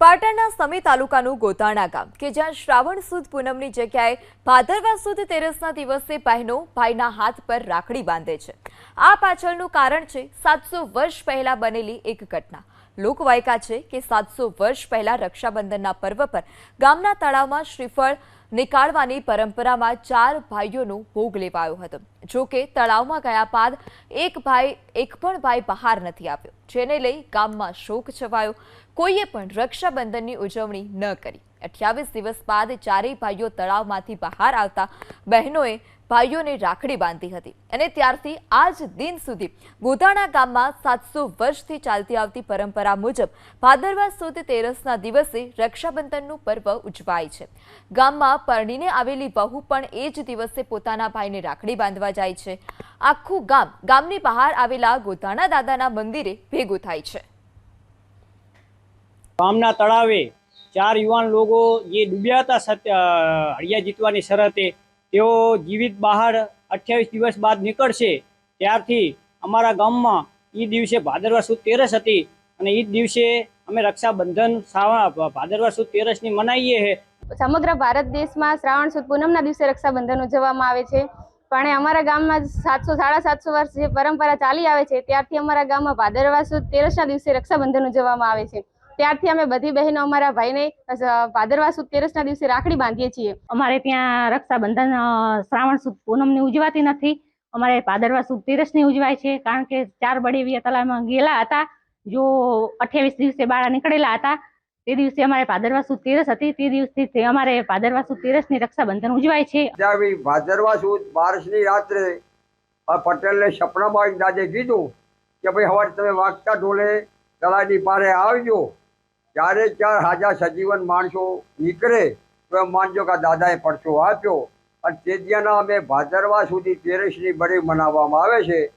પાટણના સમી તાલુકાનું ગોતાણા ગામ, કે જ્યાં શ્રાવણ સુદ પૂનમની જગ્યાએ ભાદરવા સુદ તેરસના દિવસે બહેનો ભાઈના હાથ પર રાખડી બાંધે છે. આ પાછળનું કારણ છે સાતસો વર્ષ પહેલા બનેલી એક ઘટના. લોકવાયકા છે કે સાતસો વર્ષ પહેલા રક્ષાબંધનના પર્વ પર ગામના તળાવમાં શ્રીફળ નીકાળવાની પરંપરામાં ચાર ભાઈઓનો ભોગ લેવાયો હતો. જો કે તળાવમાં ગયા બાદ એક ભાઈ, એક પણ ભાઈ બહાર નથી આવ્યો, જેને લઈ ગામમાં શોક છવાયો. કોઈએ પણ રક્ષાબંધનની ઉજવણી ન કરી. અઠ્યાવીસ દિવસ બાદ ચારેય ભાઈઓ તળાવમાંથી બહાર આવતા બહેનોએ ભાઈઓને રાખડી બાંધી હતી. અને ત્યારથી આજ દિન સુધી ગોધાણા ગામમાં સાતસો વર્ષથી ચાલતી આવતી પરંપરા મુજબ ભાદરવા સુદ તેરસના દિવસે રક્ષાબંધનનું પર્વ ઉજવાય છે. ગામમાં પરણીને આવેલી વહુ પણ એ જ દિવસે પોતાના ભાઈને રાખડી બાંધવા જાય છે. આખું ગામ ગામની બહાર આવેલા ગોધાણા દાદાના મંદિરે ભેગું થાય છે. ગામના તળાવે ચાર યુવાન લોકો જે ડૂબ્યા હતા હળિયા જીતવાની શરતે, તેઓ જીવિત બહાર અઠ્યાવીસ દિવસ બાદ નીકળશે. ત્યારથી અમારા ગામમાં એ દિવસે ભાદરવા સુદ તેરસ હતી અને એ દિવસે અમે રક્ષાબંધન શ્રાવણ ભાદરવા સુદ તેરસની મનાવીએ છે સમગ્ર ભારત દેશમાં શ્રાવણ સુદ પૂનમના દિવસે રક્ષાબંધન ઉજવવામાં આવે છે. પણ અમારા ગામમાં સાતસો, સાડા સાતસો વર્ષ જે પરંપરા ચાલી આવે છે, ત્યારથી અમારા ગામમાં ભાદરવા સુદ તેરસના દિવસે રક્ષાબંધન ઉજવવામાં આવે છે. ત્યારથી અમે બધી બહેનો અમારા ભાઈને ભાદરવા સુદ તેરસના દિવસે રાખડી બાંધીએ છીએ. અમારે ત્યાં રક્ષાબંધન શ્રાવણ સુદ પૂનમની ઉજવાતી નથી. અમારે ભાદરવા સુદ તેરસની ઉજવાય છે કારણ કે ચાર બળેવીયા તલાવમાં ગયેલા હતા. જો અઠ્યાવીસ દિવસે બાળા નીકળેલા હતા તે દિવસે અમારે ભાદરવા સુદ તેરસ હતી. તે દિવસથી અમારે ભાદરવા સુદ તેરસની રક્ષાબંધન ઉજવાય છે. ભાદરવા સુદ બારસની રાત્રે પટેલ પટેલને સપનામાં દાદે કીધું કે ભાઈ હવે તમે વાગતા ઢોલે તળાની પારે આવજો. ચારે ચાર હાજા સજીવન માણસો નીકળે, તો એમ માનજો કે દાદાએ પરચો આપ્યો. અને તેજ્યાના અમે ભાદરવા સુધી તેરસની બળી મનાવવામાં આવે છે.